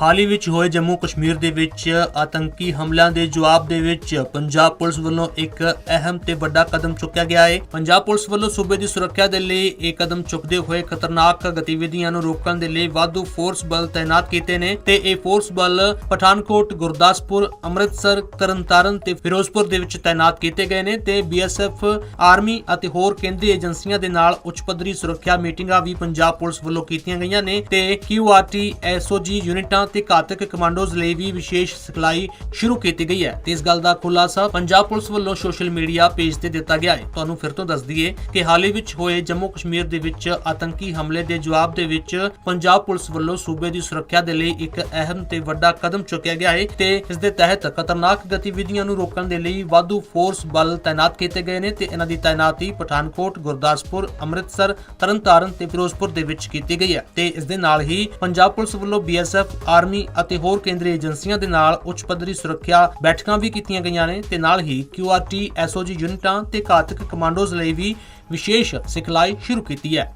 ਹਾਲ ਹੀ ਵਿੱਚ ਹੋਏ ਜੰਮੂ ਕਸ਼ਮੀਰ ਦੇ ਵਿੱਚ ਆਤੰਕੀ ਹਮਲਿਆਂ ਦੇ ਜਵਾਬ ਦੇ ਵਿੱਚ ਪੰਜਾਬ ਪੁਲਿਸ ਵੱਲੋਂ ਇੱਕ ਅਹਿਮ ਤੇ ਵੱਡਾ ਕਦਮ ਚੁੱਕਿਆ ਗਿਆ ਹੈ। ਪੰਜਾਬ ਪੁਲਿਸ ਵੱਲੋਂ ਸੂਬੇ ਦੀ ਸੁਰੱਖਿਆ ਦੇ ਲਈ ਇਹ ਕਦਮ ਚੁੱਕਦੇ ਹੋਏ ਖਤਰਨਾਕ ਗਤੀਵਿਧੀਆਂ ਨੂੰ ਰੋਕਣ ਦੇ ਲਈ ਵਾਧੂ ਫੋਰਸ ਬਲ ਤਾਇਨਾਤ ਕੀਤੇ ਨੇ ਤੇ ਇਹ ਫੋਰਸ ਬਲ ਪਠਾਨਕੋਟ, ਗੁਰਦਾਸਪੁਰ, ਅੰਮ੍ਰਿਤਸਰ, ਤਰਨਤਾਰਨ ਤੇ ਫਿਰੋਜ਼ਪੁਰ ਦੇ ਵਿੱਚ ਤਾਇਨਾਤ ਕੀਤੇ ਗਏ ਨੇ ਤੇ ਬੀਐਸਐਫ, ਆਰਮੀ ਅਤੇ ਹੋਰ ਕੇਂਦਰੀ ਏਜੰਸੀਆਂ ਦੇ ਨਾਲ ਉੱਚ ਪੱਧਰੀ ਸੁਰੱਖਿਆ ਮੀਟਿੰਗਾਂ ਵੀ ਪੰਜਾਬ ਪੁਲਿਸ ਵੱਲੋਂ ਕੀਤੀਆਂ ਗਈਆਂ ਨੇ ਤੇ ਕਿਊਆਰਟੀ ਐਸਓਜੀ ਯੂਨਿਟਾਂ ਤੇ ਘਾਤਕ ਕਮਾਂਡੋਜ਼ ਲਈ ਵੀ ਵਿਸ਼ੇਸ਼ ਸਿਖਲਾਈ ਸ਼ੁਰੂ ਕੀਤੀ ਗਈ ਹੈ। ਤੇ ਇਸ ਗੱਲ ਦਾ ਖੁਲਾਸਾ ਪੰਜਾਬ ਪੁਲਿਸ ਵੱਲੋਂ ਸੋਸ਼ਲ ਮੀਡੀਆ ਪੇਜ ਤੇ ਦਿੱਤਾ ਗਿਆ ਹੈ। ਤੁਹਾਨੂੰ ਫਿਰ ਤੋਂ ਦੱਸ ਦਈਏ ਕਿ ਹਾਲ ਹੀ ਵਿੱਚ ਹੋਏ ਜੰਮੂ ਕਸ਼ਮੀਰ ਦੇ ਵਿੱਚ ਆਤੰਕੀ ਹਮਲੇ ਦੇ ਜਵਾਬ ਦੇ ਵਿੱਚ ਪੰਜਾਬ ਪੁਲਿਸ ਵੱਲੋਂ ਸੂਬੇ ਦੀ ਸੁਰੱਖਿਆ ਦੇ ਲਈ ਇੱਕ ਅਹਿਮ ਤੇ ਵੱਡਾ ਕਦਮ ਚੁੱਕਿਆ ਗਿਆ ਹੈ ਤੇ ਇਸ ਦੇ ਤਹਿਤ ਖਤਰਨਾਕ ਗਤੀਵਿਧੀਆਂ ਨੂੰ ਰੋਕਣ ਦੇ ਲਈ ਵਾਧੂ ਫੋਰਸ ਬਲ ਤਾਇਨਾਤ ਕੀਤੇ ਗਏ ਨੇ ਤੇ ਇਹਨਾਂ ਦੀ ਤਾਇਨਾਤੀ ਪਠਾਨਕੋਟ, ਗੁਰਦਾਸਪੁਰ, ਅੰਮ੍ਰਿਤਸਰ, ਤਰਨਤਾਰਨ ਤੇ ਫਿਰੋਜ਼ਪੁਰ ਦੇ ਵਿੱਚ ਕੀਤੀ ਗਈ ਹੈ। ਤੇ ਇਸ ਦੇ ਨਾਲ ਹੀ ਪੰਜਾਬ ਪੁਲਿਸ ਵੱਲੋਂ ਬੀਐਸਐਫ ਆਰਮੀ ਅਤੇ ਹੋਰ ਕੇਂਦਰੀ ਏਜੰਸੀਆਂ ਦੇ ਨਾਲ ਉੱਚ ਪੱਧਰੀ ਸੁਰੱਖਿਆ ਬੈਠਕਾਂ ਵੀ ਕੀਤੀਆਂ ਗਈਆਂ ਨੇ ਤੇ ਨਾਲ ਹੀ ਕਿਊਆਰਟੀ, ਐਸਓਜੀ ਯੂਨਿਟਾਂ ਤੇ ਘਾਤਕ ਕਮਾਂਡੋਜ਼ ਲਈ ਵੀ ਵਿਸ਼ੇਸ਼ ਸਿਖਲਾਈ ਸ਼ੁਰੂ ਕੀਤੀ ਹੈ।